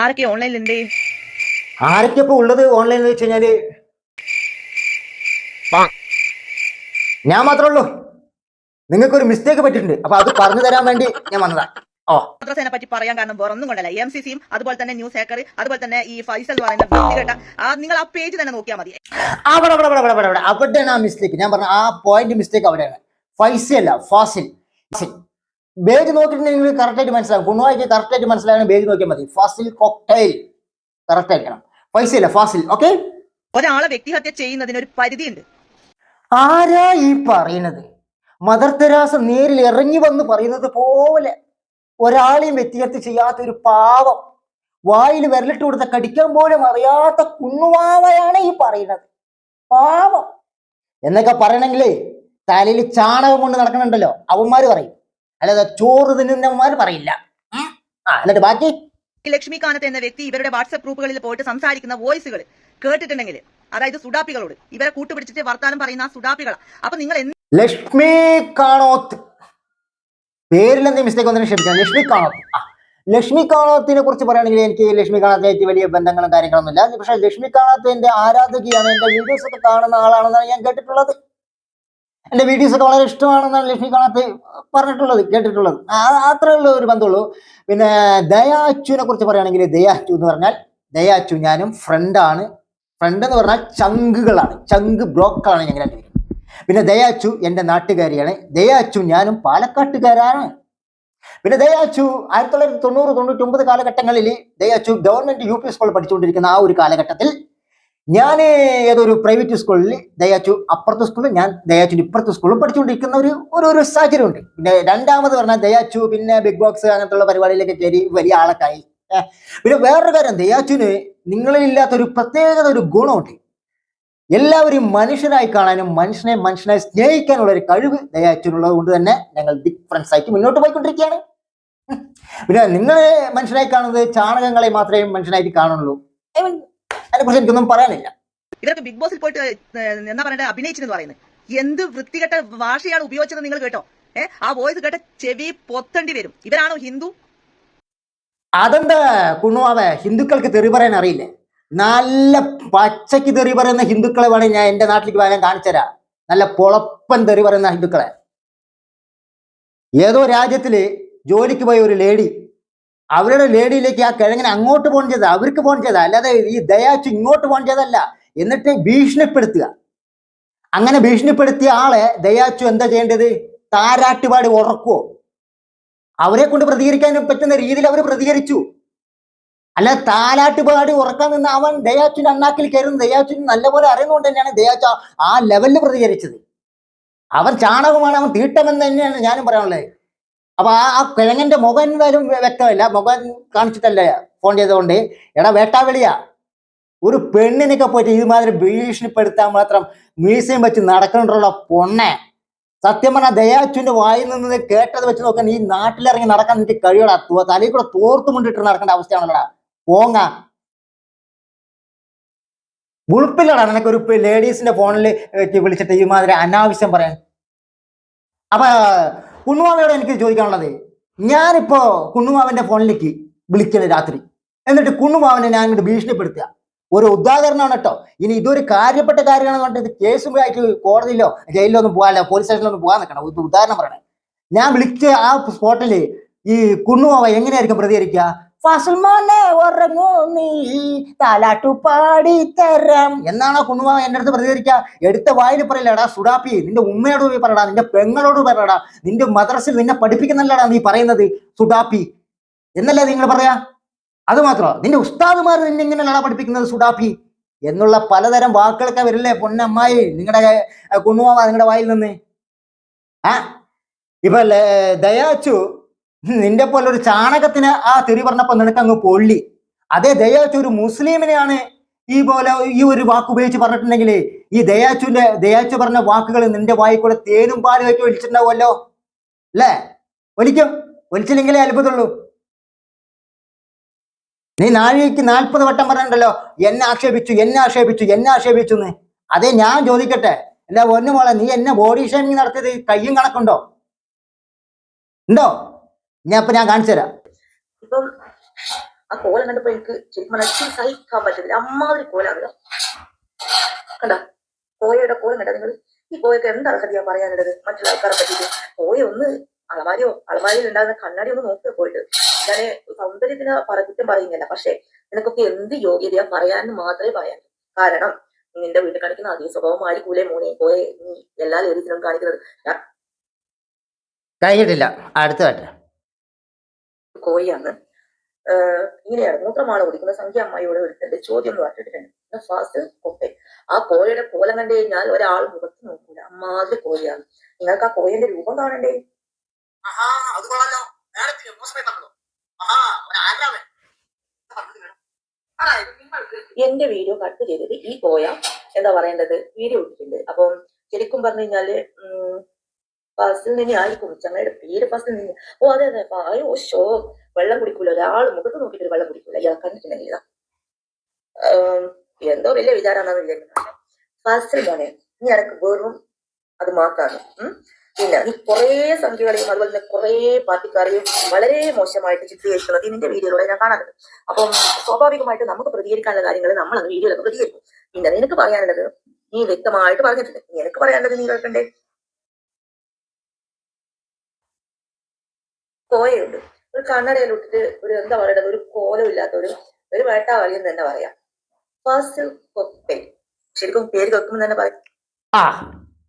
ആരൊക്കെ ഓൺലൈനിലുണ്ട് ആരൊക്കെ ഇപ്പൊ ഉള്ളത് ഓൺലൈനിൽ വെച്ച് കഴിഞ്ഞാൽ? ഞാൻ മാത്രമേ ഉള്ളൂ. നിങ്ങൾക്ക് ഒരു മിസ്റ്റേക്ക് പറ്റിയിട്ടുണ്ട്. അപ്പൊ അത് പറഞ്ഞു തരാൻ വേണ്ടി ഞാൻ വന്നതാ. ഓ. മദ്രസേനെ പറ്റി പറയാൻ കാരണം വേറൊന്നും കൊണ്ടല്ല. എം സി സിയും അതുപോലെ തന്നെ ന്യൂസ് ഹേക്കർ അതുപോലെ തന്നെ ഈ ഫൈസൽ എന്ന് പറയുന്ന വ്യക്തികെട്ട നിങ്ങൾ ആ പേജ് തന്നെ നോക്കിയാൽ മതി. അവിടെ അവിടെ അവിടെ അവിടെ അവിടെ അവിടെയാണ് ആ മിസ്റ്റേക്ക് ഞാൻ പറഞ്ഞ ആ പോയിന്റ് മിസ്റ്റേക്ക് അവിടെയാണ്. ഫൈസി അല്ല ഫാസിൽ. ഫാസിൽ. ബേജ് നോക്കിയിട്ടുണ്ടെങ്കിൽ കറക്റ്റ് ആയിട്ട് മനസ്സിലാവും. കുണുവായിക്ക് കറക്റ്റ് ആയിട്ട് മനസ്സിലാകാൻ ബേജ് നോക്കിയാൽ മതി. ഫാസിൽ കോക്ടൈൽ കറക്റ്റ് ആയിരിക്കണം. പൈസ ഇല്ല ഫാസിൽ ഓക്കെ ഒരാളെ വ്യക്തിഹത്യ ചെയ്യുന്നതിന് ഒരു പരിധിയുണ്ട്. ആരാ ഈ പറയുന്നത്? മദർ തെരാസ നേരിൽ ഇറങ്ങി വന്ന് പറയുന്നത് പോലെ ഒരാളെയും വ്യക്തിഹത്യ ചെയ്യാത്ത ഒരു പാവം. വായിൽ വിരലിട്ട് കൊടുത്ത കടിക്കാൻ പോലും അറിയാത്ത കുണ്ണുവാവയാണ് ഈ പറയുന്നത്. പാവം. എന്നൊക്കെ പറയണെങ്കിലേ തലയിൽ ചാണകം കൊണ്ട് നടക്കണുണ്ടല്ലോ. അവന്മാര് പറയും അല്ലാതെ ചോറ് തിന്നുന്നവന്മാർ പറയില്ല. ആ എന്നിട്ട് ബാക്കി? ലക്ഷ്മികാന്ത് എന്ന വ്യക്തി ഇവരുടെ വാട്സ്ആപ്പ് ഗ്രൂപ്പുകളിൽ പോയിട്ട് സംസാരിക്കുന്ന വോയിസുകൾ കേട്ടിട്ടുണ്ടെങ്കിൽ അതായത് സുഡാപ്പികളോട് ഇവരെ കൂട്ടുപിടിച്ചിട്ട് വർത്താനം പറയുന്ന ആ സുഡാപ്പികളാ. അപ്പൊ നിങ്ങൾ ലക്ഷ്മി കാണോത്ത് പേരിൽ എന്തെങ്കിലും മിസ്റ്റേക്ക് വന്നതിന് ക്ഷമിക്കാം ലക്ഷ്മി കാണോത്ത് ആ ലക്ഷ്മി കാണോത്തിനെ കുറിച്ച് പറയുകയാണെങ്കിൽ എനിക്ക് ലക്ഷ്മി കാണാത്തായിട്ട് വലിയ ബന്ധങ്ങളും കാര്യങ്ങളൊന്നുമില്ല. പക്ഷെ ലക്ഷ്മി കാണാത്തതിന്റെ ആരാധകയാണ് എന്റെ വീഡിയോസ് ഒക്കെ കാണുന്ന ആളാണെന്നാണ് ഞാൻ കേട്ടിട്ടുള്ളത്. എന്റെ വീഡിയോസ് ഒക്കെ വളരെ ഇഷ്ടമാണെന്നാണ് ലക്ഷ്മി കാണാത്ത പറഞ്ഞിട്ടുള്ളത് കേട്ടിട്ടുള്ളത്. ആ, അത്രേ ഉള്ള ഒരു ബന്ധമുള്ളൂ പിന്നെ ദയാച്ചുവിനെ കുറിച്ച് പറയുകയാണെങ്കിൽ ദയാച്ചു എന്ന് പറഞ്ഞാൽ ദയാച്ചു ഞാനും ഫ്രണ്ടാണ് ഫ്രണ്ട് എന്ന് പറഞ്ഞാൽ ചങ്കുകളാണ്. ചങ്ക് ബ്ലോക്കാണ് ഞങ്ങൾ രണ്ടുപേരും പിന്നെ ദയാച്ചു എന്റെ നാട്ടുകാരിയാണ്. ദയാച്ചു ഞാനും പാലക്കാട്ടുകാരാണ്. പിന്നെ ദയാച്ചു ആയിരത്തി തൊള്ളായിരത്തി തൊണ്ണൂറ് തൊണ്ണൂറ്റി ഒമ്പത് കാലഘട്ടങ്ങളിൽ ദയാച്ചു ഗവൺമെന്റ് യു പി സ്കൂളിൽ പഠിച്ചുകൊണ്ടിരിക്കുന്ന ആ ഒരു കാലഘട്ടത്തിൽ ഞാൻ ഏതൊരു പ്രൈവറ്റ് സ്കൂളിൽ ദയാച്ചു അപ്പുറത്തെ സ്കൂളിൽ ഞാൻ ദയാച്ചുവിന്റെ ഇപ്പുറത്തെ സ്കൂളിൽ പഠിച്ചുകൊണ്ടിരിക്കുന്ന ഒരു ഒരു ഒരു സാഹചര്യമുണ്ട് പിന്നെ രണ്ടാമത് പറഞ്ഞാൽ ദയാച്ചു പിന്നെ ബിഗ് ബോക്സ് അങ്ങനത്തുള്ള പരിപാടിയിലൊക്കെ കയറി വലിയ ആളൊക്കായി. പിന്നെ വേറൊരു കാര്യം ദയാച്ചുവിന് നിങ്ങളിലില്ലാത്ത ഒരു പ്രത്യേകത ഒരു ഗുണമുണ്ട് എല്ലാവരും മനുഷ്യനായി കാണാനും മനുഷ്യനെ മനുഷ്യനായി സ്നേഹിക്കാനുള്ള ഒരു കഴിവ് ദയാച്ചുവിനുള്ളത് കൊണ്ട് തന്നെ ഞങ്ങൾ ബിഗ് ഫ്രണ്ട്സ് ആയിട്ട് മുന്നോട്ട് പോയിക്കൊണ്ടിരിക്കുകയാണ്. പിന്നെ നിങ്ങളെ മനുഷ്യനായി കാണുന്നത് ചാണകങ്ങളെ മാത്രമേ മനുഷ്യനായിട്ട് കാണുള്ളൂ ഐ mean, അതിനെക്കുറിച്ച് എനിക്കൊന്നും പറയാനില്ല. ഇവരൊക്കെ ബിഗ് ബോസിൽ പോയിട്ട് എന്താ പറയണ്ടത് അഭിനയിച്ചെന്ന് പറയുന്നത്. എന്ത് വൃത്തികെട്ട ഭാഷയാണ് ഉപയോഗിച്ചത് നിങ്ങൾ കേട്ടോ? ഏഹ് ആ വോയിസ് കേട്ട ചെവി പൊത്തണ്ടി വരും. ഇവരാണോ ഹിന്ദു? അതെന്താ കുണുവാവേ ഹിന്ദുക്കൾക്ക് തെറി പറയാൻ അറിയില്ലേ? നല്ല പച്ചയ്ക്ക് തെറി പറയുന്ന ഹിന്ദുക്കളെ വേണമെങ്കിൽ ഞാൻ എന്റെ നാട്ടിലേക്ക് വേണം കാണിച്ചുതരാം നല്ല പൊളപ്പൻ തെറി പറയുന്ന ഹിന്ദുക്കളെ. ഏതോ രാജ്യത്തിൽ ജോലിക്ക് പോയ ഒരു ലേഡി അവരുടെ ലേഡിയിലേക്ക് ആ കിഴങ്ങനെ അങ്ങോട്ട് പോകണം ചെയ്ത അവർക്ക് പോകണം ചെയ്ത അല്ലാതെ ഈ ദയാച്ച് ഇങ്ങോട്ട് പോകണം ചെയ്തല്ല എന്നിട്ട് ഭീഷണിപ്പെടുത്തുക. അങ്ങനെ ഭീഷണിപ്പെടുത്തിയ ആളെ ദയാച്ചു എന്താ ചെയ്യേണ്ടത്? താരാട്ടുപാട് ഉറക്കുവോ? അവരെ കൊണ്ട് പ്രതികരിക്കാൻ പറ്റുന്ന രീതിയിൽ അവർ പ്രതികരിച്ചു. അല്ല താലാട്ടുപാടി ഉറക്കാൻ നിന്ന് അവൻ ദയാച്ചുവിന്റെ അണ്ണാക്കിൽ കയറുന്ന. ദയാച്ചുവിന് നല്ലപോലെ അറിയുന്നതുകൊണ്ട് തന്നെയാണ് ദയാച്ചു ആ- ലെവലിൽ പ്രതികരിച്ചത്. അവൻ ചാണകമാണ് അവൻ തീട്ടമെന്ന് തന്നെയാണ് ഞാനും പറയാനുള്ളത്. അപ്പൊ ആ കിഴങ്ങന്റെ മുഖം വ്യ- വ്യക്തമല്ല. മുഖം കാണിച്ചിട്ടല്ല ഫോൺ ചെയ്തുകൊണ്ട് എടാ വേട്ടാവെളിയാ. ഒരു പെണ്ണിനൊക്കെ പോയിട്ട് ഇതുമാതിരി ഭീഷണിപ്പെടുത്താൻ മാത്രം മ്യൂസിയം വെച്ച് നടക്കണുള്ള പൊണ്ണെ സത്യം പറഞ്ഞാൽ ദയാച്ചുവിന്റെ വായിൽ നിന്ന് കേട്ടത് വെച്ച് നോക്കാൻ ഈ നാട്ടിലിറങ്ങി നടക്കാൻ എനിക്ക് കഴിയടാ തലയിൽ കൂടെ തോർത്ത് മുണ്ടിട്ട് നടക്കേണ്ട അവസ്ഥയാണല്ലോടാ. പോങ്ങ. ഉളുപ്പില്ലടാ നിനക്കൊരു ലേഡീസിന്റെ ഫോണിൽ വിളിച്ചിട്ട് ഈ മാതിരി അനാവശ്യം പറയാൻ. അപ്പൊ കുണ്ണുമാവയോട് എനിക്ക് ചോദിക്കാനുള്ളത് ഞാനിപ്പോ കുണ്ണുമാവന്റെ ഫോണിലേക്ക് വിളിക്കൽ രാത്രി. എന്നിട്ട് കുണ്ണുമാവനെ ഞാൻ ഇങ്ങോട്ട് ഭീഷണിപ്പെടുത്തുക. ഒരു ഉദാഹരണമാണ് കേട്ടോ. ഇനി ഇതൊരു കാര്യപ്പെട്ട കാര്യമാണെന്ന് പറഞ്ഞിട്ട് കേസും കേസുമായിട്ട് കോടതിയിലോ ജയിലിലോ ഒന്നും പോകാനോ പോലീസ് സ്റ്റേഷനിലോ ഒന്നും പോകാൻ നിൽക്കണം ഉദാഹരണം പറയണേ. ഞാൻ വിളിച്ച ആ സ്പോട്ടിൽ ഈ കുണ്ണുമാവ എങ്ങനെയായിരിക്കും പ്രതികരിക്കുക? ഫസൽമാനെ ഉറങ്ങൂ നീ. താലാട്ടു പാടി തരാം. എന്നാണോ കുണ്ണുമാവ എന്റെ അടുത്ത് പ്രതികരിക്കുക? എടുത്ത വായിൽ പറയില്ലടാ സുഡാപ്പി നിന്റെ ഉമ്മയോട് പോയി പറയടാ നിന്റെ പെങ്ങളോട് പറയടാ. നിന്റെ മദ്രസിൽ നിന്നെ പഠിപ്പിക്കുന്നല്ലടാ നീ പറയുന്നത് സുഡാപ്പി. എന്നല്ലേ നിങ്ങൾ പറയാ? അത് മാത്രമോ നിന്റെ ഉസ്താദുമാർ നിന്നെ ഇങ്ങനെയല്ലടാ പഠിപ്പിക്കുന്നത് സുഡാപ്പി? എന്നുള്ള പലതരം വാക്കുകളൊക്കെ വരില്ലേ പൊന്നമ്മായി നിങ്ങളുടെ കുണ്ണുമാവ നിങ്ങളുടെ വായിൽ നിന്ന്? ആ? ഇപ്പൊ ദയാച്ചു നിന്റെ പോലെ ഒരു ചാണകത്തിന് ആ തെറി പറഞ്ഞപ്പോ നിനക്ക് അങ്ങ് പൊള്ളി. അതേ ദയാച്ചു ഒരു മുസ്ലിമിനെയാണ് ഈ പോലെ ഈ ഒരു വാക്ക് ഉപയോഗിച്ച് പറഞ്ഞിട്ടുണ്ടെങ്കിൽ ഈ ദയാച്ചുവിന്റെ ദയാച്ചു പറഞ്ഞ വാക്കുകൾ നിന്റെ വായിൽ കൂടെ തേനും പാലും ഒക്കെ ഒലിച്ചിട്ടുണ്ടാവുമല്ലോ അല്ലേ? ഒലിക്കും ഒലിച്ചില്ലെങ്കിലേ അത്ഭുതമുള്ളൂ. നീ നാഴിക്ക് നാൽപ്പത് വട്ടം പറഞ്ഞിട്ടുണ്ടല്ലോ എന്നെ ആക്ഷേപിച്ചു എന്നെ ആക്ഷേപിച്ചു എന്നെ ആക്ഷേപിച്ചു എന്ന്. അതേ ഞാൻ ചോദിക്കട്ടെ എന്റെ ഒന്നു നീ എന്നെ ബോഡി ഷേമിങ് നടത്തിയത് കയ്യും കണക്കുണ്ടോ? ഉണ്ടോ? ഞാൻ അപ്പൊ ഞാൻ കാണിച്ചു തരാം. ഇപ്പം ആ കോലം കണ്ടപ്പോ എനിക്ക് ശരിക്കും സഹിക്കാൻ പറ്റുന്നില്ല അമ്മാതിരി കണ്ട? കോയയുടെ കോലം കണ്ട നിങ്ങൾ ഈ കോയക്ക് പറയാനുള്ളത്? മറ്റുള്ള ആൾക്കാരെ പറ്റിയിട്ട്. കോയ ഒന്ന് അളമാരിയോ അളമാരിയിൽ ഉണ്ടാകുന്ന കണ്ണാടി ഒന്ന് പോയിട്ട് ഞാൻ സൗന്ദര്യത്തിന് പറയുന്നില്ല. പക്ഷെ നിനക്കൊക്കെ എന്ത് യോഗ്യതയാ മാത്രമേ പറയാൻ കാരണം നിന്റെ വീട്ടിൽ കാണിക്കുന്ന അതേ സ്വഭാവം ആയിരിക്കൂലേ മോനെ? കോയെ നീ എല്ലാ ലേഡീസിനും കാണിക്കുന്നത്. കഴിഞ്ഞിട്ടില്ല. അടുത്തതായിട്ട് കോയാണ് ഏഹ് ഇങ്ങനെയാണ് മൂത്രമാണ് കുടിക്കുന്ന സംഖ്യ അമ്മായിയോട് ഒരുത്തന്റെ ചോദ്യം എന്ന് പറഞ്ഞിട്ടുണ്ട് ഫാസ്റ്റ് കൊപ്പെ. ആ കോഴിയുടെ കോലം കണ്ടു കഴിഞ്ഞാൽ ഒരാൾ മുഖത്ത് നോക്കൂല. അമ്മാതിരി കോഴിയാണ്. നിങ്ങൾക്ക് ആ കോഴിന്റെ രൂപം കാണണ്ടേ? എന്റെ വീഡിയോ കട്ട് ചെയ്തത് ഈ കോയ. എന്താ പറയേണ്ടത്? വീഡിയോ ഇട്ടിട്ടുണ്ട്. അപ്പം ശരിക്കും പറഞ്ഞു കഴിഞ്ഞാൽ നിന്ന് ആയിരിക്കും ചങ്ങയുടെ പേര് നിന്ന് ഓ അതെ അതെ അയ്യോ ഷോ വെള്ളം കുടിക്കൂല. ഒരാൾ മുഖത്ത് നോക്കിയിട്ട് വെള്ളം കുടിക്കൂല. ഇയാൾ കണ്ടിട്ടുണ്ടെങ്കിൽ എന്തോ വലിയ വിചാരമാണെന്ന് വിചാരിക്കുന്നത് ഫസ്റ്റിൽ മോനെ നീ എനക്ക് വെറും അത് മാത്രമാണ് പിന്നെ നീ കുറേ സംഖ്യകളെയും അതുപോലെ തന്നെ കുറേ പാർട്ടിക്കാരെയും വളരെ മോശമായിട്ട് ചിത്രീകരിക്കുന്നത് ഇതിന്റെ വീഡിയോയിലൂടെ ഞാൻ കാണാറുണ്ട്. അപ്പം സ്വാഭാവികമായിട്ട് നമുക്ക് പ്രതികരിക്കാനുള്ള കാര്യങ്ങൾ നമ്മൾ അത് വീഡിയോയിലൊക്കെ പ്രതികരിക്കും. പിന്നെ നിനക്ക് പറയാനുള്ളത് നീ വ്യക്തമായിട്ട് പറഞ്ഞിട്ടുണ്ട്. നീ എനിക്ക് പറയാനുള്ളത് നീ കേൾക്കണ്ടേ? കോയയുണ്ട്. ഒരു കണ്ണടയിൽ ഇട്ടിട്ട് ഒരു എന്താ പറയുന്നത് ഒരു കോലം ഇല്ലാത്ത ഒരു ഒരു വേട്ടാവാളി എന്ന് തന്നെ പറയാം. ഫാസിൽ കൊപ്പെ. ശരിക്കും പേര് കേൾക്കുമ്പോൾ തന്നെ പറയാം. ആ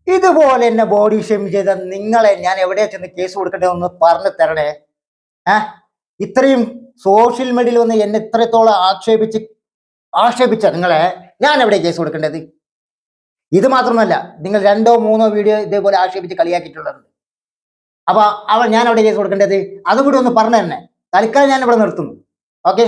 ഇതുപോലെ എന്നെ ബോഡി ഷെയിം ചെയ്ത നിങ്ങളെ ഞാൻ എവിടെ ചെന്ന് കേസ് കൊടുക്കട്ടെ പറഞ്ഞു തരണേ. ഏ? ഇത്രയും സോഷ്യൽ മീഡിയയിൽ വന്ന് എന്നെ ഇത്രത്തോളം ആക്ഷേപിച്ച് ആക്ഷേപിച്ച നിങ്ങളെ ഞാൻ എവിടെ കേസ് കൊടുക്കേണ്ടത്? ഇത് മാത്രമല്ല നിങ്ങൾ രണ്ടോ മൂന്നോ വീഡിയോ ഇതേപോലെ ആക്ഷേപിച്ച് കളിയാക്കിയിട്ടുള്ളത് അപ്പൊ അവൾ ഞാൻ അവിടെ കേസ് കൊടുക്കേണ്ടത് അതും കൂടി ഒന്ന് പറഞ്ഞു തന്നെ. തൽക്കാലം ഞാൻ ഇവിടെ നിർത്തുന്നു ഓക്കെ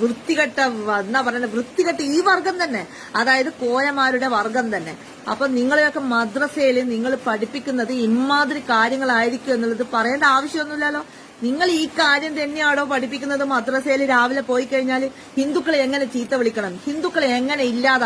വൃത്തികെട്ട എന്നാ പറയുന്നത് വൃത്തികെട്ട ഈ വർഗം തന്നെ. അതായത് കോയമാരുടെ വർഗം തന്നെ. അപ്പൊ നിങ്ങളെയൊക്കെ മദ്രസയിൽ നിങ്ങൾ പഠിപ്പിക്കുന്നത് ഇമാതിരി കാര്യങ്ങളായിരിക്കും എന്നുള്ളത് പറയേണ്ട ആവശ്യമൊന്നുമില്ലല്ലോ. നിങ്ങൾ ഈ കാര്യം തന്നെയാണോ പഠിപ്പിക്കുന്നത് മദ്രസയിൽ രാവിലെ പോയി കഴിഞ്ഞാൽ ഹിന്ദുക്കളെ എങ്ങനെ ചീത്ത വിളിക്കണം? ഹിന്ദുക്കളെ എങ്ങനെ ഇല്ലാതെ